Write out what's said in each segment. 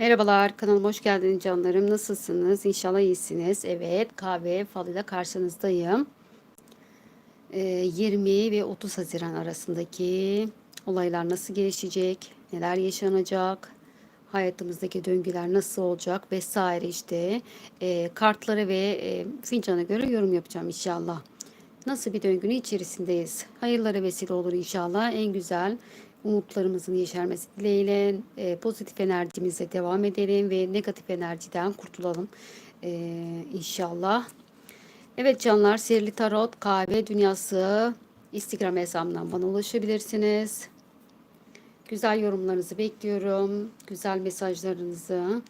Merhabalar, kanalıma hoş geldiniz canlarım. Nasılsınız? İnşallah iyisiniz. Evet, kahve falıyla karşınızdayım. Ee, 20 ve 30 Haziran arasındaki olaylar nasıl gelişecek? Neler yaşanacak? Hayatımızdaki döngüler nasıl olacak? Vesaire işte. Ee, kartlara ve e, fincana göre yorum yapacağım inşallah. Nasıl bir döngünün içerisindeyiz? Hayırlara vesile olur inşallah. En güzel umutlarımızın yeşermesi dileğiyle e, pozitif enerjimize devam edelim ve negatif enerjiden kurtulalım e, inşallah. Evet canlar Sihirli Tarot Kahve Dünyası Instagram hesabından bana ulaşabilirsiniz. Güzel yorumlarınızı bekliyorum. Güzel mesajlarınızı.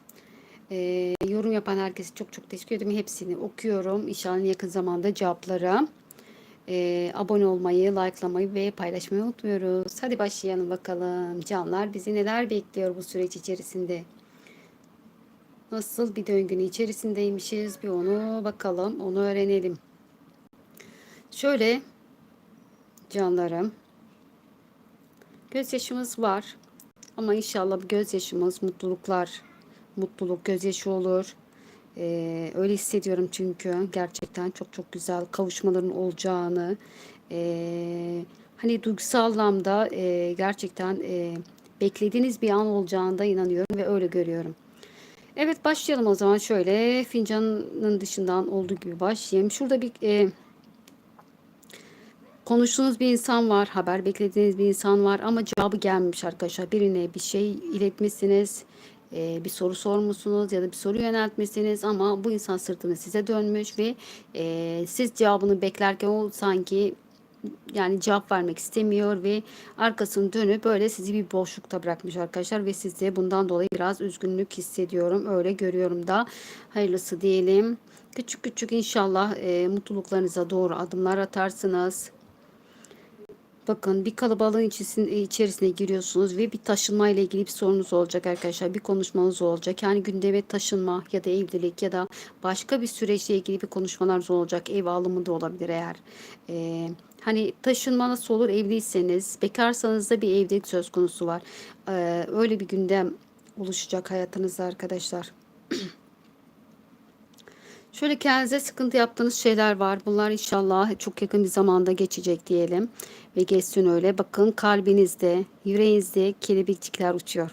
E, yorum yapan herkese çok çok teşekkür ederim. Hepsini okuyorum. İnşallah yakın zamanda cevaplarım. Ee, abone olmayı, likelamayı ve paylaşmayı unutmuyoruz. Hadi başlayalım bakalım. Canlar bizi neler bekliyor bu süreç içerisinde? Nasıl bir döngünün içerisindeymişiz bir onu bakalım, onu öğrenelim. Şöyle canlarım. Gözyaşımız var. Ama inşallah gözyaşımız mutluluklar, mutluluk gözyaşı olur. Ee, öyle hissediyorum çünkü gerçekten çok çok güzel kavuşmaların olacağını e, hani duygusal anlamda e, gerçekten e, beklediğiniz bir an olacağında inanıyorum ve öyle görüyorum. Evet başlayalım o zaman şöyle fincanın dışından olduğu gibi başlayayım. Şurada bir e, konuştuğunuz bir insan var, haber beklediğiniz bir insan var ama cevabı gelmemiş arkadaşlar. Birine bir şey iletmişsiniz e, bir soru sormuşsunuz ya da bir soru yöneltmişsiniz ama bu insan sırtını size dönmüş ve e, siz cevabını beklerken o sanki yani cevap vermek istemiyor ve arkasını dönüp böyle sizi bir boşlukta bırakmış arkadaşlar ve siz de bundan dolayı biraz üzgünlük hissediyorum. Öyle görüyorum da hayırlısı diyelim. Küçük küçük inşallah e, mutluluklarınıza doğru adımlar atarsınız. Bakın bir kalabalığın içerisine giriyorsunuz ve bir taşınma ile ilgili bir sorunuz olacak arkadaşlar. Bir konuşmanız olacak. Yani gündeme taşınma ya da evlilik ya da başka bir süreçle ilgili bir konuşmalarınız olacak. Ev alımı da olabilir eğer. Ee, hani taşınma nasıl olur evliyseniz, bekarsanız da bir evlilik söz konusu var. Ee, öyle bir gündem oluşacak hayatınızda arkadaşlar. Şöyle kendinize sıkıntı yaptığınız şeyler var. Bunlar inşallah çok yakın bir zamanda geçecek diyelim. Ve geçsin öyle. Bakın kalbinizde, yüreğinizde kelebekçikler uçuyor.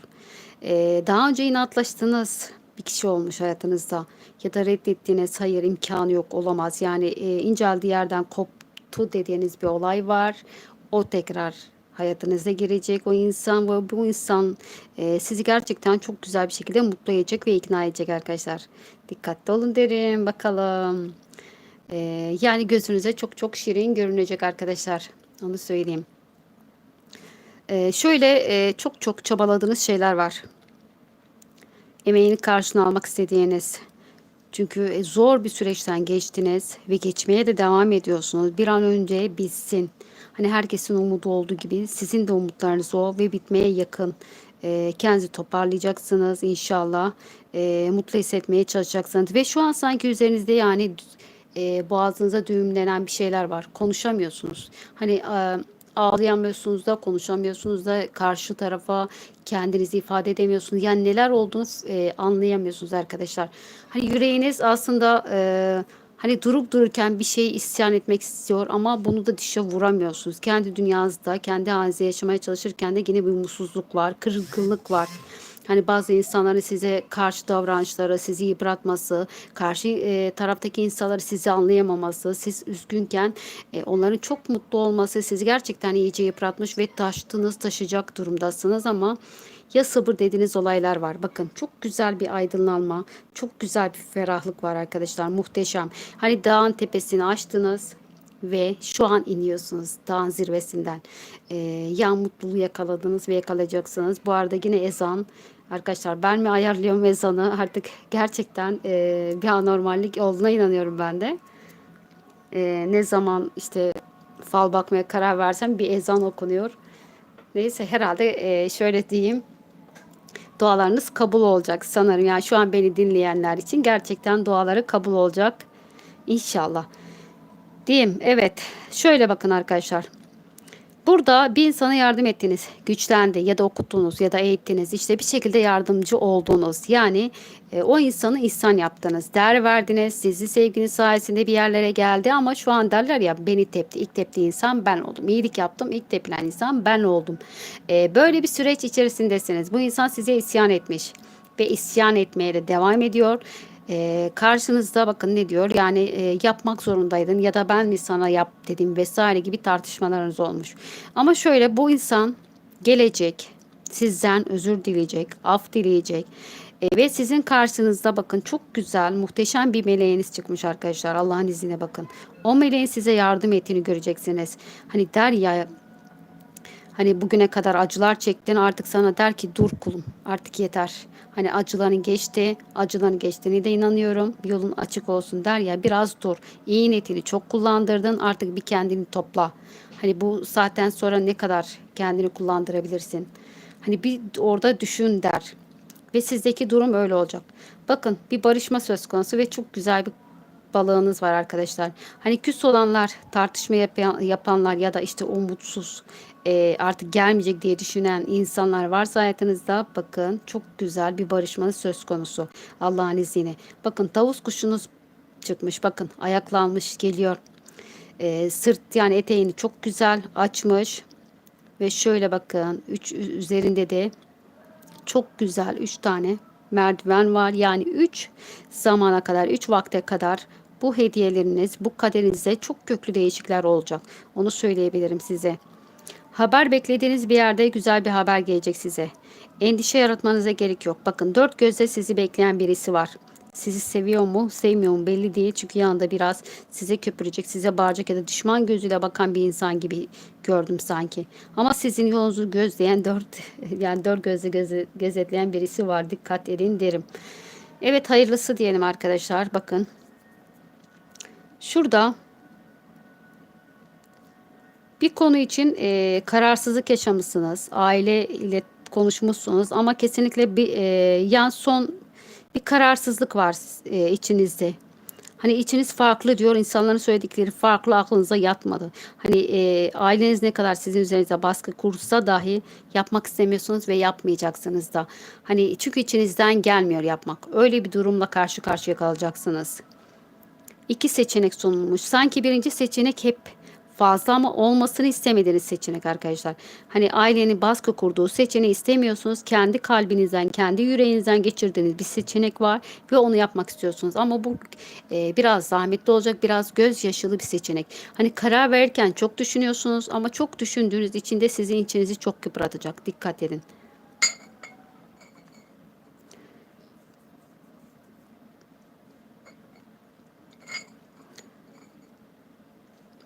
Ee, daha önce inatlaştığınız bir kişi olmuş hayatınızda. Ya da reddettiğiniz hayır imkanı yok olamaz. Yani e, inceldiği yerden koptu dediğiniz bir olay var. O tekrar hayatınıza girecek o insan ve bu insan e, sizi gerçekten çok güzel bir şekilde mutlu edecek ve ikna edecek arkadaşlar. Dikkatli olun derim bakalım. E, yani gözünüze çok çok şirin görünecek arkadaşlar. Onu söyleyeyim. E, şöyle e, çok çok çabaladığınız şeyler var. Emeğini karşına almak istediğiniz. Çünkü e, zor bir süreçten geçtiniz ve geçmeye de devam ediyorsunuz. Bir an önce bitsin. Hani herkesin umudu olduğu gibi sizin de umutlarınız o ve bitmeye yakın. E, kendinizi toparlayacaksınız inşallah. E, mutlu hissetmeye çalışacaksınız. Ve şu an sanki üzerinizde yani e, boğazınıza düğümlenen bir şeyler var. Konuşamıyorsunuz. Hani e, ağlayamıyorsunuz da konuşamıyorsunuz da karşı tarafa kendinizi ifade edemiyorsunuz. Yani neler olduğunu e, anlayamıyorsunuz arkadaşlar. Hani yüreğiniz aslında e, Hani durup dururken bir şey isyan etmek istiyor ama bunu da dişe vuramıyorsunuz. Kendi dünyanızda, kendi halinizde yaşamaya çalışırken de yine bir mutsuzluk var, kırılganlık var. Hani bazı insanların size karşı davranışları, sizi yıpratması, karşı e, taraftaki insanları sizi anlayamaması, siz üzgünken e, onların çok mutlu olması sizi gerçekten iyice yıpratmış ve taştınız, taşıyacak durumdasınız ama ya sabır dediğiniz olaylar var. Bakın çok güzel bir aydınlanma, çok güzel bir ferahlık var arkadaşlar. Muhteşem. Hani dağın tepesini açtınız ve şu an iniyorsunuz dağın zirvesinden. Ee, ya mutluluğu yakaladınız ve yakalayacaksınız. Bu arada yine ezan Arkadaşlar ben mi ayarlıyorum ezanı artık gerçekten e, bir anormallik olduğuna inanıyorum ben de. E, ne zaman işte fal bakmaya karar versem bir ezan okunuyor. Neyse herhalde e, şöyle diyeyim dualarınız kabul olacak sanırım. Yani şu an beni dinleyenler için gerçekten duaları kabul olacak. İnşallah. Diyeyim evet şöyle bakın arkadaşlar. Burada bir insana yardım ettiniz, güçlendi ya da okuttunuz ya da eğittiniz. İşte bir şekilde yardımcı oldunuz. Yani e, o insanı insan yaptınız. Değer verdiniz. Sizi sevginiz sayesinde bir yerlere geldi ama şu an derler ya beni tepti. İlk teptiği insan ben oldum. İyilik yaptım. ilk tepilen insan ben oldum. E, böyle bir süreç içerisindesiniz. Bu insan size isyan etmiş ve isyan etmeye de devam ediyor. Ee, karşınızda bakın ne diyor yani e, yapmak zorundaydın ya da ben mi sana yap dedim vesaire gibi tartışmalarınız olmuş. Ama şöyle bu insan gelecek sizden özür dileyecek, af dileyecek. E, ve sizin karşınızda bakın çok güzel, muhteşem bir meleğiniz çıkmış arkadaşlar. Allah'ın izniyle bakın. O meleğin size yardım ettiğini göreceksiniz. Hani der ya Hani bugüne kadar acılar çektin artık sana der ki dur kulum artık yeter. Hani acıların geçti, acıların geçtiğine de inanıyorum. Yolun açık olsun der ya biraz dur. İyi niyetini çok kullandırdın artık bir kendini topla. Hani bu saatten sonra ne kadar kendini kullandırabilirsin? Hani bir orada düşün der. Ve sizdeki durum öyle olacak. Bakın bir barışma söz konusu ve çok güzel bir balığınız var arkadaşlar. Hani küs olanlar, tartışma yapan, yapanlar ya da işte umutsuz e, artık gelmeyecek diye düşünen insanlar varsa hayatınızda bakın çok güzel bir barışmanız söz konusu. Allah'ın izniyle. Bakın tavus kuşunuz çıkmış. Bakın ayaklanmış geliyor. E, sırt yani eteğini çok güzel açmış. Ve şöyle bakın üç üzerinde de çok güzel üç tane merdiven var. Yani üç zamana kadar, üç vakte kadar bu hediyeleriniz, bu kaderinizde çok köklü değişiklikler olacak. Onu söyleyebilirim size. Haber beklediğiniz bir yerde güzel bir haber gelecek size. Endişe yaratmanıza gerek yok. Bakın dört gözle sizi bekleyen birisi var. Sizi seviyor mu, sevmiyor mu belli değil. Çünkü yanında biraz size köpürecek, size bağıracak ya da düşman gözüyle bakan bir insan gibi gördüm sanki. Ama sizin yolunuzu gözleyen dört, yani dört gözle göze, gözetleyen birisi var. Dikkat edin derim. Evet hayırlısı diyelim arkadaşlar. Bakın. Şurada bir konu için e, kararsızlık yaşamışsınız. Aile ile konuşmuşsunuz ama kesinlikle bir e, yan son bir kararsızlık var e, içinizde. Hani içiniz farklı diyor. insanların söyledikleri farklı aklınıza yatmadı. Hani e, aileniz ne kadar sizin üzerinize baskı kursa dahi yapmak istemiyorsunuz ve yapmayacaksınız da. Hani çünkü içinizden gelmiyor yapmak. Öyle bir durumla karşı karşıya kalacaksınız. İki seçenek sunulmuş. Sanki birinci seçenek hep fazla ama olmasını istemediğiniz seçenek arkadaşlar. Hani ailenin baskı kurduğu seçeneği istemiyorsunuz. Kendi kalbinizden, kendi yüreğinizden geçirdiğiniz bir seçenek var ve onu yapmak istiyorsunuz. Ama bu e, biraz zahmetli olacak, biraz gözyaşılı bir seçenek. Hani karar verirken çok düşünüyorsunuz ama çok düşündüğünüz için de sizin içinizi çok yıpratacak. Dikkat edin.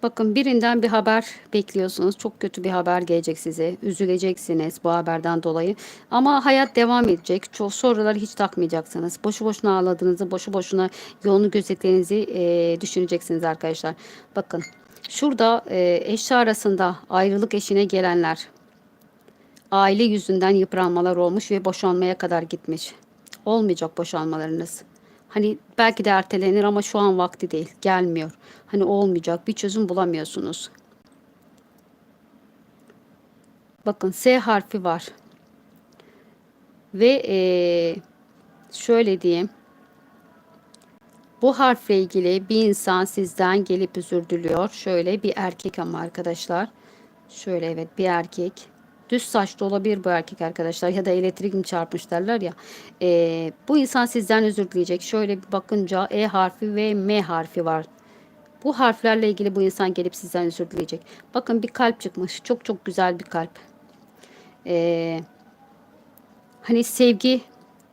Bakın birinden bir haber bekliyorsunuz. Çok kötü bir haber gelecek size. Üzüleceksiniz bu haberden dolayı. Ama hayat devam edecek. Çok soruları hiç takmayacaksınız. Boşu boşuna ağladığınızı, boşu boşuna yolunu gözettiğinizi e, düşüneceksiniz arkadaşlar. Bakın şurada e, eşi arasında ayrılık eşine gelenler. Aile yüzünden yıpranmalar olmuş ve boşanmaya kadar gitmiş. Olmayacak boşanmalarınız. Hani belki de ertelenir ama şu an vakti değil. Gelmiyor. Hani olmayacak. Bir çözüm bulamıyorsunuz. Bakın S harfi var. Ve ee, şöyle diyeyim. Bu harfle ilgili bir insan sizden gelip özür diliyor. Şöyle bir erkek ama arkadaşlar. Şöyle evet bir erkek. Düz saçlı olabilir bu erkek arkadaşlar ya da elektrik mi çarpmış derler ya. E, bu insan sizden özür dileyecek. Şöyle bir bakınca E harfi ve M harfi var. Bu harflerle ilgili bu insan gelip sizden özür dileyecek. Bakın bir kalp çıkmış. Çok çok güzel bir kalp. Ee, hani sevgi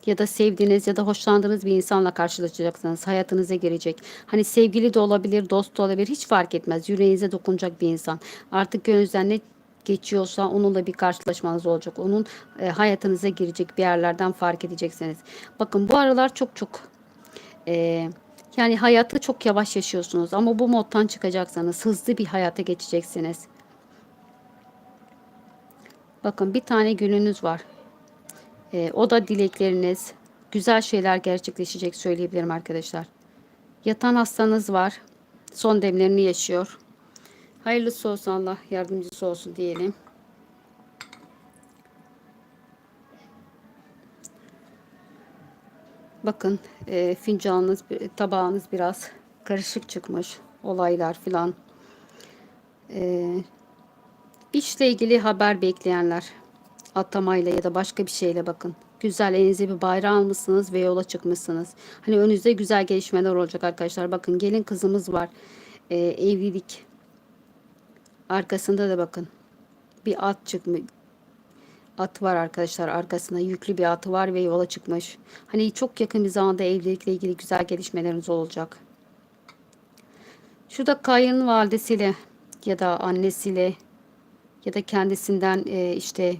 ya da sevdiğiniz ya da hoşlandığınız bir insanla karşılaşacaksınız. Hayatınıza girecek. Hani sevgili de olabilir, dost da olabilir. Hiç fark etmez. Yüreğinize dokunacak bir insan. Artık gönlünüzden ne geçiyorsa onunla bir karşılaşmanız olacak. Onun e, hayatınıza girecek bir yerlerden fark edeceksiniz. Bakın bu aralar çok çok e, yani hayatı çok yavaş yaşıyorsunuz ama bu moddan çıkacaksanız hızlı bir hayata geçeceksiniz. Bakın bir tane gününüz var. E, o da dilekleriniz, güzel şeyler gerçekleşecek söyleyebilirim arkadaşlar. Yatan hastanız var. Son demlerini yaşıyor. Hayırlısı olsun Allah yardımcısı olsun diyelim. Bakın e, fincanınız, tabağınız biraz karışık çıkmış. Olaylar filan. E, işle ilgili haber bekleyenler atamayla ya da başka bir şeyle bakın. Güzel elinize bir bayrağı almışsınız ve yola çıkmışsınız. Hani önünüzde güzel gelişmeler olacak arkadaşlar. Bakın gelin kızımız var. E, evlilik. Arkasında da bakın. Bir at çıkmış. At var arkadaşlar arkasında yüklü bir atı var ve yola çıkmış. Hani çok yakın bir zamanda evlilikle ilgili güzel gelişmeleriniz olacak. Şurada kayınvalidesiyle ya da annesiyle ya da kendisinden e, işte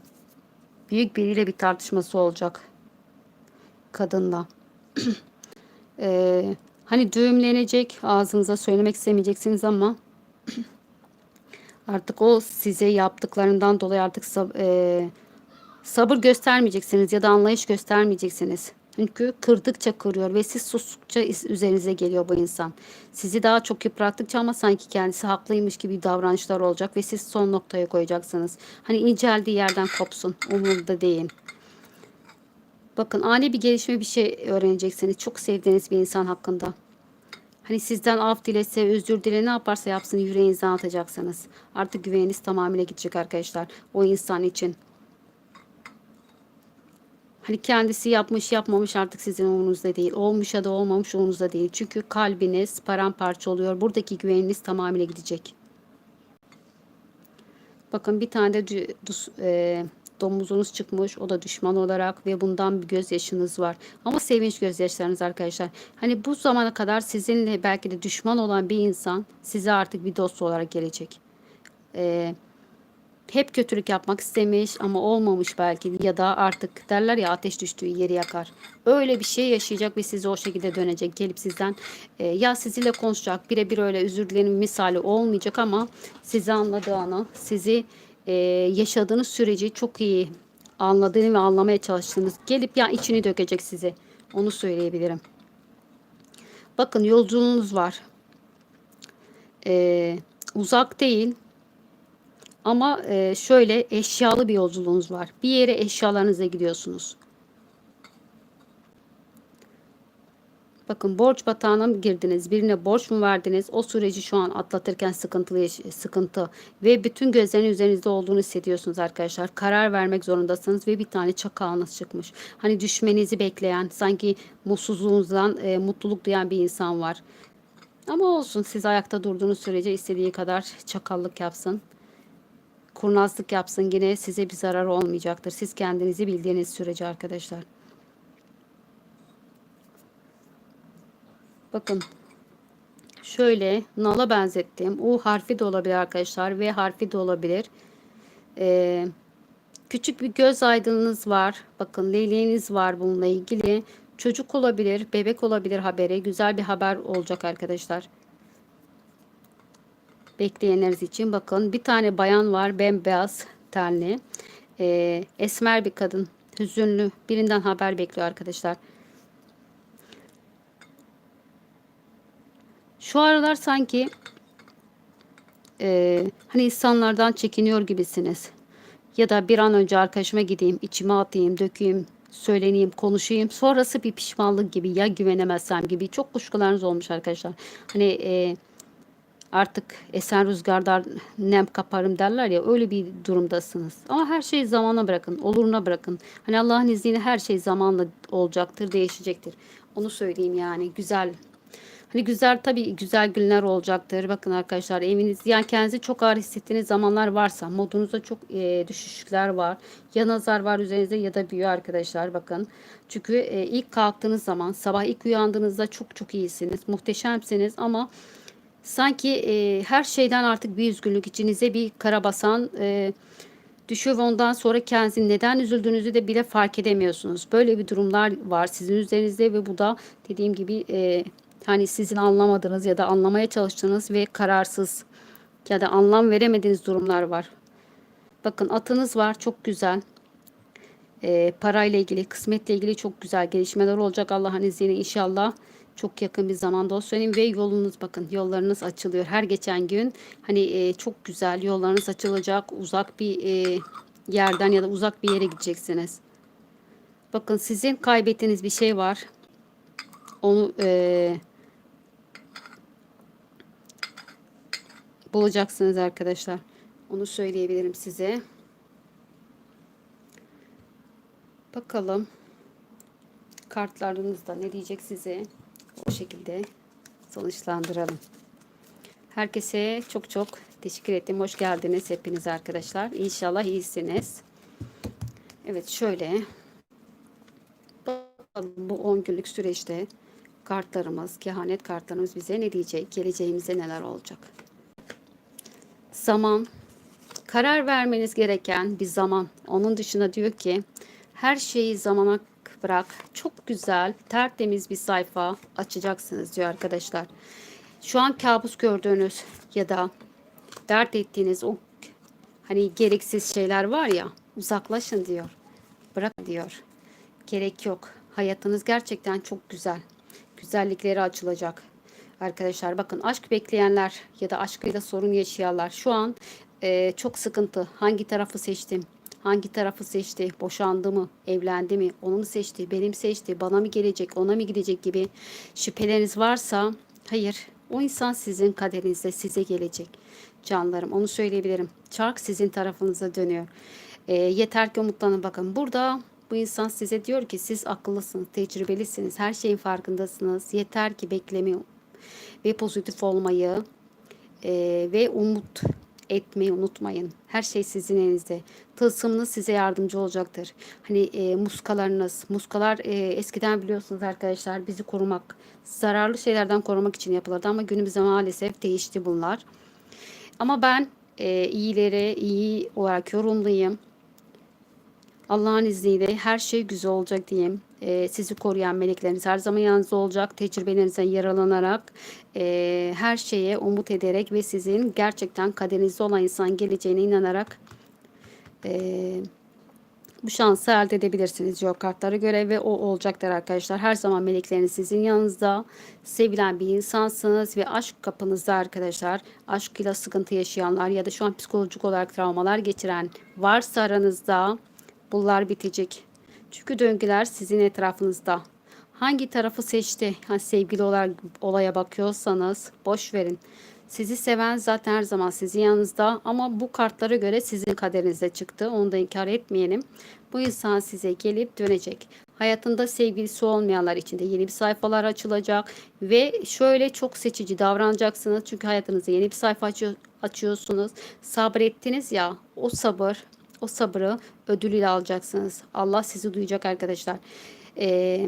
büyük biriyle bir tartışması olacak kadınla. e, hani düğümlenecek ağzınıza söylemek istemeyeceksiniz ama artık o size yaptıklarından dolayı artık e, sabır göstermeyeceksiniz ya da anlayış göstermeyeceksiniz. Çünkü kırdıkça kırıyor ve siz sustukça üzerinize geliyor bu insan. Sizi daha çok yıprattıkça ama sanki kendisi haklıymış gibi davranışlar olacak ve siz son noktaya koyacaksınız. Hani inceldiği yerden kopsun. Umurumda değil. Bakın ani bir gelişme bir şey öğreneceksiniz. Çok sevdiğiniz bir insan hakkında. Hani sizden af dilese, özür dile ne yaparsa yapsın yüreğinizden atacaksınız. Artık güveniniz tamamıyla gidecek arkadaşlar. O insan için. Hani kendisi yapmış yapmamış artık sizin umurunuzda değil. Olmuş ya da olmamış umurunuzda değil. Çünkü kalbiniz paramparça oluyor. Buradaki güveniniz tamamıyla gidecek. Bakın bir tane de e, domuzunuz çıkmış. O da düşman olarak ve bundan bir gözyaşınız var. Ama sevinç gözyaşlarınız arkadaşlar. Hani bu zamana kadar sizinle belki de düşman olan bir insan size artık bir dost olarak gelecek. Eee hep kötülük yapmak istemiş ama olmamış belki ya da artık derler ya ateş düştüğü yeri yakar. Öyle bir şey yaşayacak ve size o şekilde dönecek. Gelip sizden e, ya sizinle konuşacak birebir öyle özür dilerim misali olmayacak ama sizi anladığını, sizi e, yaşadığınız süreci çok iyi anladığını ve anlamaya çalıştığınız gelip ya içini dökecek sizi. Onu söyleyebilirim. Bakın yolculuğunuz var. Ee, uzak değil ama e, şöyle eşyalı bir yolculuğunuz var. Bir yere eşyalarınızla gidiyorsunuz. Bakın borç batağına mı girdiniz? Birine borç mu verdiniz? O süreci şu an atlatırken sıkıntılı sıkıntı ve bütün gözlerin üzerinizde olduğunu hissediyorsunuz arkadaşlar. Karar vermek zorundasınız ve bir tane çakağınız çıkmış. Hani düşmenizi bekleyen, sanki mutsuzluğunuzdan e, mutluluk duyan bir insan var. Ama olsun siz ayakta durduğunuz sürece istediği kadar çakallık yapsın kurnazlık yapsın yine size bir zarar olmayacaktır. Siz kendinizi bildiğiniz sürece arkadaşlar. Bakın şöyle nala benzettim. U harfi de olabilir arkadaşlar. V harfi de olabilir. Ee, küçük bir göz aydınınız var. Bakın leyleğiniz var bununla ilgili. Çocuk olabilir, bebek olabilir haberi. Güzel bir haber olacak arkadaşlar bekleyenleriniz için bakın bir tane bayan var bembeyaz tenli ee, esmer bir kadın hüzünlü birinden haber bekliyor arkadaşlar şu aralar sanki e, hani insanlardan çekiniyor gibisiniz ya da bir an önce arkadaşıma gideyim içime atayım dökeyim söyleneyim, konuşayım. Sonrası bir pişmanlık gibi ya güvenemezsem gibi çok kuşkularınız olmuş arkadaşlar. Hani e, artık esen rüzgardan nem kaparım derler ya öyle bir durumdasınız. Ama her şeyi zamana bırakın, oluruna bırakın. Hani Allah'ın izniyle her şey zamanla olacaktır, değişecektir. Onu söyleyeyim yani güzel. Hani güzel tabii güzel günler olacaktır. Bakın arkadaşlar eviniz yani kendinizi çok ağır hissettiğiniz zamanlar varsa modunuzda çok e, düşüşler var. Ya nazar var üzerinizde ya da büyü arkadaşlar bakın. Çünkü e, ilk kalktığınız zaman sabah ilk uyandığınızda çok çok iyisiniz. Muhteşemsiniz ama sanki e, her şeyden artık bir üzgünlük içinize bir karabasan e, düşüyor ondan sonra kendinizi neden üzüldüğünüzü de bile fark edemiyorsunuz. Böyle bir durumlar var sizin üzerinizde ve bu da dediğim gibi e, hani sizin anlamadığınız ya da anlamaya çalıştığınız ve kararsız ya da anlam veremediğiniz durumlar var. Bakın atınız var çok güzel. E, parayla ilgili, kısmetle ilgili çok güzel gelişmeler olacak Allah'ın izniyle inşallah. Çok yakın bir zamanda o söyleyeyim ve yolunuz bakın yollarınız açılıyor. Her geçen gün hani e, çok güzel yollarınız açılacak. Uzak bir e, yerden ya da uzak bir yere gideceksiniz. Bakın sizin kaybettiğiniz bir şey var. Onu e, bulacaksınız arkadaşlar. Onu söyleyebilirim size. Bakalım kartlarınızda ne diyecek size? O şekilde sonuçlandıralım. Herkese çok çok teşekkür ettim. Hoş geldiniz hepiniz arkadaşlar. İnşallah iyisiniz. Evet şöyle bakalım bu 10 günlük süreçte kartlarımız, kehanet kartlarımız bize ne diyecek? Geleceğimize neler olacak? Zaman, karar vermeniz gereken bir zaman. Onun dışında diyor ki her şeyi zamana bırak. Çok güzel, tertemiz bir sayfa açacaksınız diyor arkadaşlar. Şu an kabus gördüğünüz ya da dert ettiğiniz o hani gereksiz şeyler var ya uzaklaşın diyor. Bırak diyor. Gerek yok. Hayatınız gerçekten çok güzel. Güzellikleri açılacak. Arkadaşlar bakın aşk bekleyenler ya da aşkıyla sorun yaşayanlar şu an e, çok sıkıntı. Hangi tarafı seçtim? Hangi tarafı seçti? Boşandı mı? Evlendi mi? Onu mu seçti? Benim seçti? Bana mı gelecek? Ona mı gidecek gibi şüpheleriniz varsa hayır. O insan sizin kaderinizde size gelecek. Canlarım onu söyleyebilirim. Çark sizin tarafınıza dönüyor. E, yeter ki umutlanın bakın. Burada bu insan size diyor ki siz akıllısınız, tecrübelisiniz, her şeyin farkındasınız. Yeter ki beklemeyi ve pozitif olmayı e, ve umut etmeyi unutmayın. Her şey sizin elinizde. Tılsımınız size yardımcı olacaktır. Hani e, muskalarınız, muskalar e, eskiden biliyorsunuz arkadaşlar bizi korumak, zararlı şeylerden korumak için yapılırdı ama günümüzde maalesef değişti bunlar. Ama ben e, iyileri iyi olarak yorumlayayım. Allah'ın izniyle her şey güzel olacak diyeyim. E, sizi koruyan melekleriniz her zaman yanınızda olacak. Tecrübelerinizden yaralanarak e, her şeye umut ederek ve sizin gerçekten kaderinizde olan insan geleceğine inanarak e, bu şansı elde edebilirsiniz diyor kartlara göre ve o olacaktır arkadaşlar. Her zaman melekleriniz sizin yanınızda. Sevilen bir insansınız ve aşk kapınızda arkadaşlar. Aşkıyla sıkıntı yaşayanlar ya da şu an psikolojik olarak travmalar geçiren varsa aranızda bunlar bitecek. Çünkü döngüler sizin etrafınızda. Hangi tarafı seçti? Ha, sevgili olarak olaya bakıyorsanız boş verin. Sizi seven zaten her zaman sizin yanınızda ama bu kartlara göre sizin kaderinizde çıktı. Onu da inkar etmeyelim. Bu insan size gelip dönecek. Hayatında sevgilisi olmayanlar için de yeni bir sayfalar açılacak ve şöyle çok seçici davranacaksınız. Çünkü hayatınızda yeni bir sayfa açıyorsunuz. Sabrettiniz ya o sabır o sabrı ödülüyle alacaksınız. Allah sizi duyacak arkadaşlar. Ee,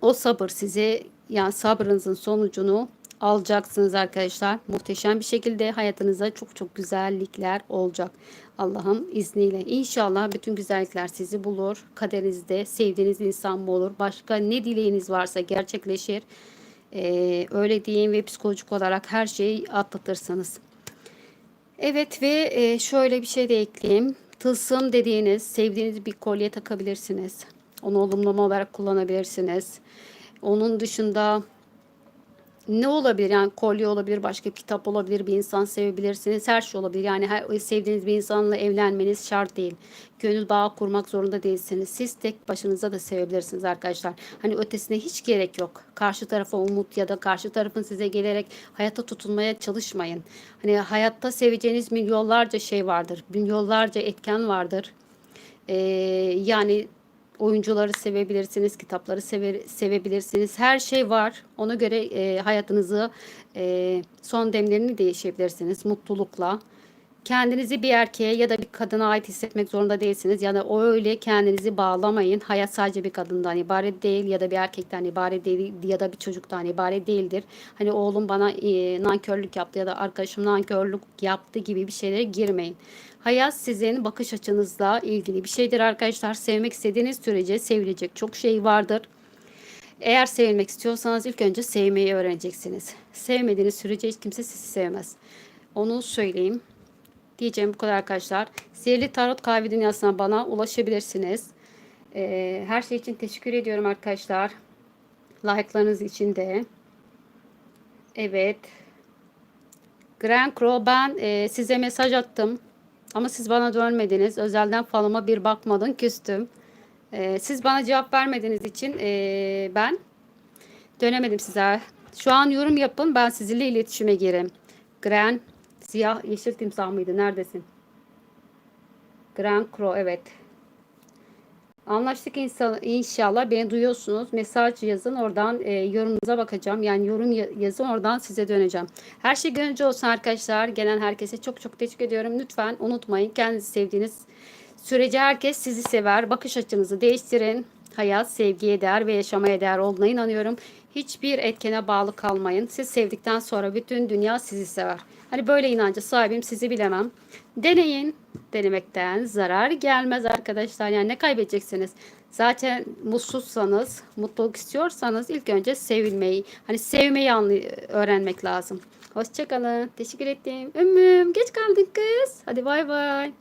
o sabır size yani sabrınızın sonucunu alacaksınız arkadaşlar. Muhteşem bir şekilde hayatınızda çok çok güzellikler olacak. Allah'ın izniyle. İnşallah bütün güzellikler sizi bulur. Kaderinizde sevdiğiniz insan mı olur? Başka ne dileğiniz varsa gerçekleşir. Ee, öyle diyeyim ve psikolojik olarak her şeyi atlatırsınız. Evet ve e, şöyle bir şey de ekleyeyim. Tılsım dediğiniz, sevdiğiniz bir kolye takabilirsiniz. Onu olumlama olarak kullanabilirsiniz. Onun dışında ne olabilir? Yani kolye olabilir, başka kitap olabilir, bir insan sevebilirsiniz. Her şey olabilir. Yani her, sevdiğiniz bir insanla evlenmeniz şart değil. Gönül bağı kurmak zorunda değilsiniz. Siz tek başınıza da sevebilirsiniz arkadaşlar. Hani ötesine hiç gerek yok. Karşı tarafa umut ya da karşı tarafın size gelerek hayata tutunmaya çalışmayın. Hani hayatta seveceğiniz milyonlarca şey vardır. Milyonlarca etken vardır. Ee, yani oyuncuları sevebilirsiniz, kitapları sever, sevebilirsiniz. Her şey var. Ona göre e, hayatınızı e, son demlerini değişebilirsiniz mutlulukla. Kendinizi bir erkeğe ya da bir kadına ait hissetmek zorunda değilsiniz. Yani o öyle kendinizi bağlamayın. Hayat sadece bir kadından ibaret değil ya da bir erkekten ibaret değil ya da bir çocuktan ibaret değildir. Hani oğlum bana e, nankörlük yaptı ya da arkadaşım nankörlük yaptı gibi bir şeylere girmeyin. Hayat sizin bakış açınızla ilgili bir şeydir arkadaşlar. Sevmek istediğiniz sürece sevilecek çok şey vardır. Eğer sevilmek istiyorsanız ilk önce sevmeyi öğreneceksiniz. Sevmediğiniz sürece hiç kimse sizi sevmez. Onu söyleyeyim. Diyeceğim bu kadar arkadaşlar. Sihirli Tarot Kahve Dünyası'na bana ulaşabilirsiniz. Ee, her şey için teşekkür ediyorum arkadaşlar. Like'larınız için de. Evet. Grand Crow ben e, size mesaj attım. Ama siz bana dönmediniz. Özelden falıma bir bakmadın küstüm. E, siz bana cevap vermediğiniz için e, ben dönemedim size. Şu an yorum yapın. Ben sizinle iletişime gireyim. Grand siyah yeşil timsah mıydı? Neredesin? Grand Crow evet. Anlaştık insa- inşallah. Beni duyuyorsunuz. Mesaj yazın. Oradan e, yorumunuza bakacağım. Yani yorum ya- yazın. Oradan size döneceğim. Her şey gönlünüzce olsun arkadaşlar. Gelen herkese çok çok teşekkür ediyorum. Lütfen unutmayın. Kendinizi sevdiğiniz sürece herkes sizi sever. Bakış açınızı değiştirin. Hayat sevgiye değer ve yaşamaya değer olduğuna inanıyorum. Hiçbir etkene bağlı kalmayın. Siz sevdikten sonra bütün dünya sizi sever. Hani böyle inanca sahibim sizi bilemem. Deneyin. Denemekten zarar gelmez arkadaşlar. Yani ne kaybedeceksiniz? Zaten mutsuzsanız, mutluluk istiyorsanız ilk önce sevilmeyi, hani sevmeyi öğrenmek lazım. Hoşçakalın. Teşekkür ettim. Ümmüm geç kaldın kız. Hadi bay bay.